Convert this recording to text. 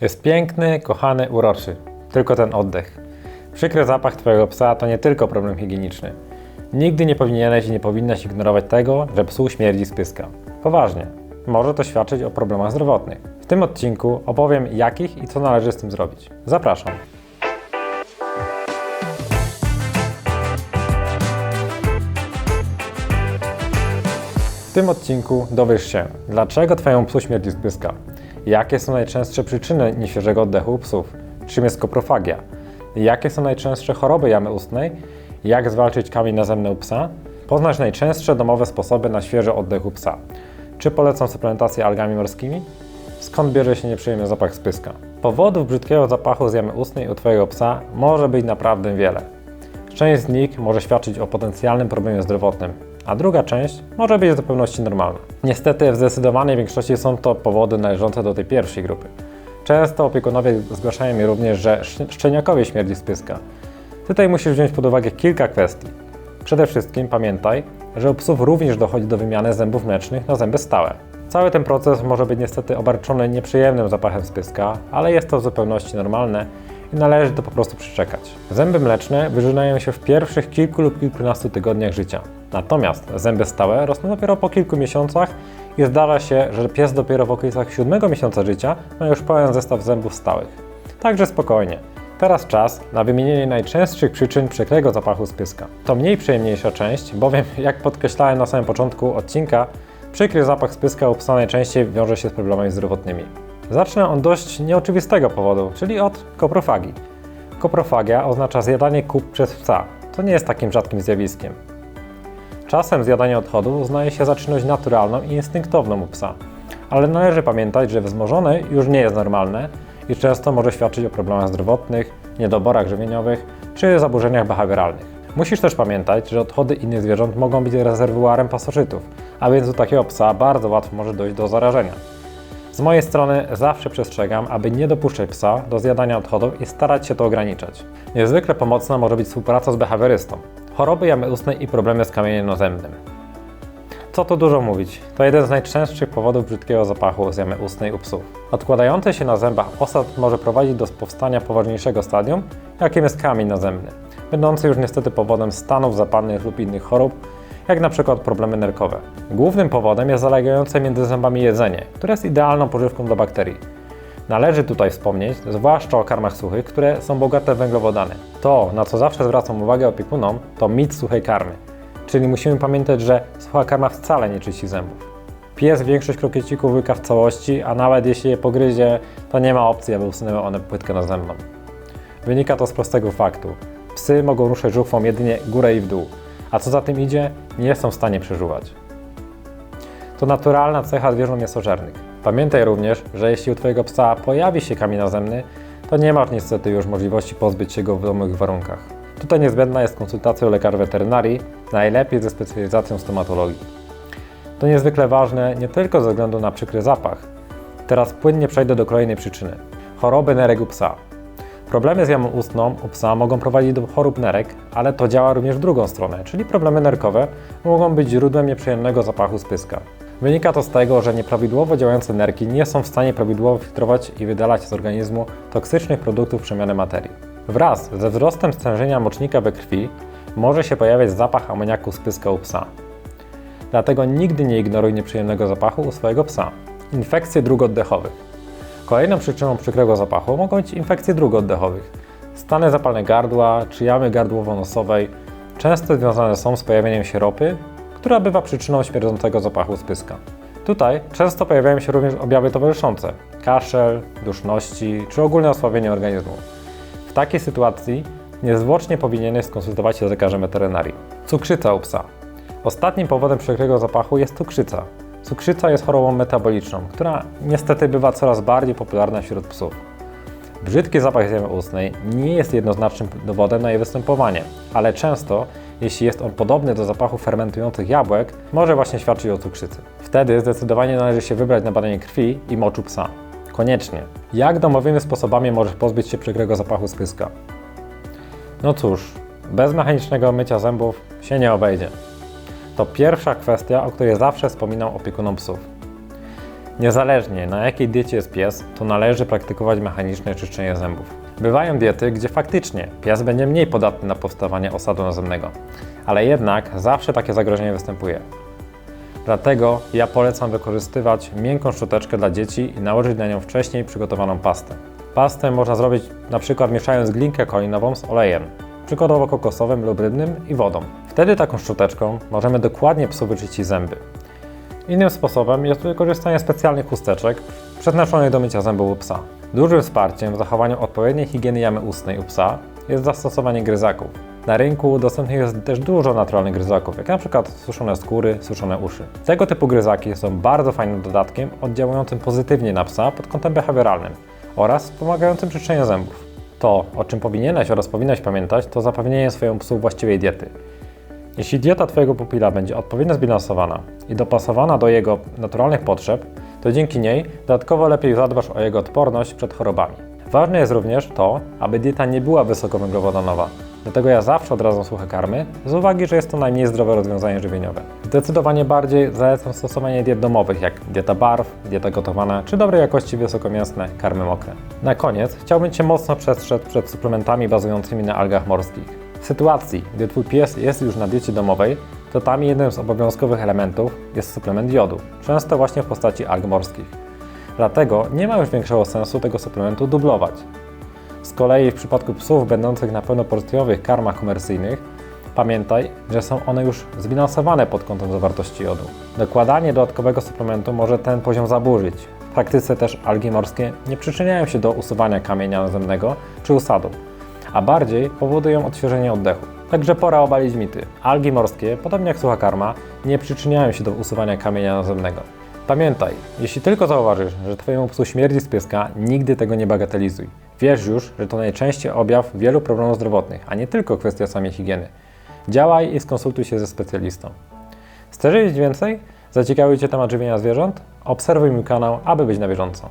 Jest piękny, kochany, uroczy. Tylko ten oddech. Przykry zapach Twojego psa to nie tylko problem higieniczny. Nigdy nie powinieneś i nie powinnaś ignorować tego, że psu śmierdzi z pyska. Poważnie. Może to świadczyć o problemach zdrowotnych. W tym odcinku opowiem jakich i co należy z tym zrobić. Zapraszam. W tym odcinku dowiesz się, dlaczego Twojemu psu śmierdzi z pyska, jakie są najczęstsze przyczyny nieświeżego oddechu u psów, czym jest koprofagia, jakie są najczęstsze choroby jamy ustnej, jak zwalczyć kamień nazemny u psa, poznać najczęstsze domowe sposoby na świeży oddech u psa, czy polecam suplementację algami morskimi, skąd bierze się nieprzyjemny zapach z pyska. Powodów brzydkiego zapachu z jamy ustnej u Twojego psa może być naprawdę wiele. Część z nich może świadczyć o potencjalnym problemie zdrowotnym, a druga część może być w zupełności normalna. Niestety w zdecydowanej większości są to powody należące do tej pierwszej grupy. Często opiekunowie zgłaszają mi również, że sz- szczeniakowi śmierdzi z pyska. Tutaj musisz wziąć pod uwagę kilka kwestii. Przede wszystkim pamiętaj, że u psów również dochodzi do wymiany zębów mlecznych na zęby stałe. Cały ten proces może być niestety obarczony nieprzyjemnym zapachem z pyska, ale jest to w zupełności normalne i należy to po prostu przeczekać. Zęby mleczne wyrzynają się w pierwszych kilku lub kilkunastu tygodniach życia. Natomiast zęby stałe rosną dopiero po kilku miesiącach i zdarza się, że pies dopiero w okolicach siódmego miesiąca życia ma już pełen zestaw zębów stałych. Także spokojnie. Teraz czas na wymienienie najczęstszych przyczyn przykrego zapachu z. To mniej przyjemniejsza część, bowiem jak podkreślałem na samym początku odcinka, przykry zapach z pyska u psa najczęściej wiąże się z problemami zdrowotnymi. Zacznę od dość nieoczywistego powodu, czyli od koprofagii. Koprofagia oznacza zjadanie kup przez psa, co nie jest takim rzadkim zjawiskiem. Czasem zjadanie odchodów uznaje się za czynność naturalną i instynktowną u psa, ale należy pamiętać, że wzmożone już nie jest normalne i często może świadczyć o problemach zdrowotnych, niedoborach żywieniowych czy zaburzeniach behawioralnych. Musisz też pamiętać, że odchody innych zwierząt mogą być rezerwuarem pasożytów, a więc u takiego psa bardzo łatwo może dojść do zarażenia. Z mojej strony zawsze przestrzegam, aby nie dopuszczać psa do zjadania odchodów i starać się to ograniczać. Niezwykle pomocna może być współpraca z behawiorystą. Choroby jamy ustnej i problemy z kamieniem nazemnym. Co tu dużo mówić, to jeden z najczęstszych powodów brzydkiego zapachu z jamy ustnej u psów. Odkładający się na zębach osad może prowadzić do powstania poważniejszego stadium, jakim jest kamień nazemny, będący już niestety powodem stanów zapalnych lub innych chorób, jak na przykład problemy nerkowe. Głównym powodem jest zalegające między zębami jedzenie, które jest idealną pożywką dla bakterii. Należy tutaj wspomnieć, zwłaszcza o karmach suchych, które są bogate w węglowodany. To, na co zawsze zwracam uwagę opiekunom, to mit suchej karmy. Czyli musimy pamiętać, że sucha karma wcale nie czyści zębów. Pies większość krokiecików łyka w całości, a nawet jeśli je pogryzie, to nie ma opcji, aby usunęły one płytkę na zębą. Wynika to z prostego faktu. Psy mogą ruszać żuchwą jedynie górę i w dół, a co za tym idzie, nie są w stanie przeżuwać. To naturalna cecha zwierząt mięsożernych. Pamiętaj również, że jeśli u Twojego psa pojawi się kamień nazemny, to nie masz niestety już możliwości pozbyć się go w domowych warunkach. Tutaj niezbędna jest konsultacja u lekarza weterynarii, najlepiej ze specjalizacją stomatologii. To niezwykle ważne nie tylko ze względu na przykry zapach. Teraz płynnie przejdę do kolejnej przyczyny. Choroby nerek u psa. Problemy z jamą ustną u psa mogą prowadzić do chorób nerek, ale to działa również w drugą stronę, czyli problemy nerkowe mogą być źródłem nieprzyjemnego zapachu z pyska. Wynika to z tego, że nieprawidłowo działające nerki nie są w stanie prawidłowo filtrować i wydalać z organizmu toksycznych produktów przemiany materii. Wraz ze wzrostem stężenia mocznika we krwi może się pojawiać zapach amoniaku z pyska u psa. Dlatego nigdy nie ignoruj nieprzyjemnego zapachu u swojego psa. Infekcje dróg oddechowych. Kolejną przyczyną przykrego zapachu mogą być infekcje dróg oddechowych. Stany zapalne gardła czy jamy gardłowo-nosowej często związane są z pojawieniem się ropy, która bywa przyczyną śmierdzącego zapachu z pyska. Tutaj często pojawiają się również objawy towarzyszące kaszel, duszności czy ogólne osłabienie organizmu. W takiej sytuacji niezwłocznie powinieneś skonsultować się z lekarzem weterynarii. Cukrzyca u psa. Ostatnim powodem przykrego zapachu jest cukrzyca. Cukrzyca jest chorobą metaboliczną, która niestety bywa coraz bardziej popularna wśród psów. Brzydki zapach z jamy ustnej nie jest jednoznacznym dowodem na jej występowanie, ale często, jeśli jest on podobny do zapachu fermentujących jabłek, może właśnie świadczyć o cukrzycy. Wtedy zdecydowanie należy się wybrać na badanie krwi i moczu psa. Koniecznie. Jak domowymi sposobami możesz pozbyć się przykrego zapachu z pyska? No cóż, bez mechanicznego mycia zębów się nie obejdzie. To pierwsza kwestia, o której zawsze wspominam opiekunom psów. Niezależnie na jakiej diecie jest pies, to należy praktykować mechaniczne czyszczenie zębów. Bywają diety, gdzie faktycznie pies będzie mniej podatny na powstawanie osadu nazemnego, ale jednak zawsze takie zagrożenie występuje. Dlatego ja polecam wykorzystywać miękką szczoteczkę dla dzieci i nałożyć na nią wcześniej przygotowaną pastę. Pastę można zrobić przykład mieszając glinkę kolinową z olejem, przykładowo kokosowym lub rybnym i wodą. Wtedy taką szczoteczką możemy dokładnie psu wyczyścić zęby. Innym sposobem jest wykorzystanie specjalnych chusteczek przeznaczonych do mycia zębów u psa. Dużym wsparciem w zachowaniu odpowiedniej higieny jamy ustnej u psa jest zastosowanie gryzaków. Na rynku dostępnych jest też dużo naturalnych gryzaków, jak np. suszone skóry, suszone uszy. Tego typu gryzaki są bardzo fajnym dodatkiem oddziałującym pozytywnie na psa pod kątem behawioralnym oraz wspomagającym czyszczenie zębów. To, o czym powinieneś oraz powinnaś pamiętać, to zapewnienie swojemu psu właściwej diety. Jeśli dieta Twojego pupila będzie odpowiednio zbilansowana i dopasowana do jego naturalnych potrzeb, to dzięki niej dodatkowo lepiej zadbasz o jego odporność przed chorobami. Ważne jest również to, aby dieta nie była wysokowęglowodanowa. Dlatego ja zawsze odradzam suche karmy, z uwagi, że jest to najmniej zdrowe rozwiązanie żywieniowe. Zdecydowanie bardziej zalecam stosowanie diet domowych, jak dieta barw, dieta gotowana, czy dobrej jakości wysokomięsne karmy mokre. Na koniec chciałbym Cię mocno przestrzec przed suplementami bazującymi na algach morskich. W sytuacji, gdy Twój pies jest już na diecie domowej, to tam jednym z obowiązkowych elementów jest suplement jodu, często właśnie w postaci alg morskich. Dlatego nie ma już większego sensu tego suplementu dublować. Z kolei w przypadku psów będących na pełnoporcjowych karmach komercyjnych, pamiętaj, że są one już zbilansowane pod kątem zawartości jodu. Dokładanie dodatkowego suplementu może ten poziom zaburzyć. W praktyce też algi morskie nie przyczyniają się do usuwania kamienia nazemnego czy usadu, a bardziej powodują odświeżenie oddechu. Także pora obalić mity. Algi morskie, podobnie jak sucha karma, nie przyczyniają się do usuwania kamienia nazemnego. Pamiętaj, jeśli tylko zauważysz, że Twojemu psu śmierdzi z pieska, nigdy tego nie bagatelizuj. Wiesz już, że to najczęściej objaw wielu problemów zdrowotnych, a nie tylko kwestia samej higieny. Działaj i skonsultuj się ze specjalistą. Chcesz wiedzieć więcej? Zaciekawił Cię temat żywienia zwierząt? Obserwuj mój kanał, aby być na bieżąco.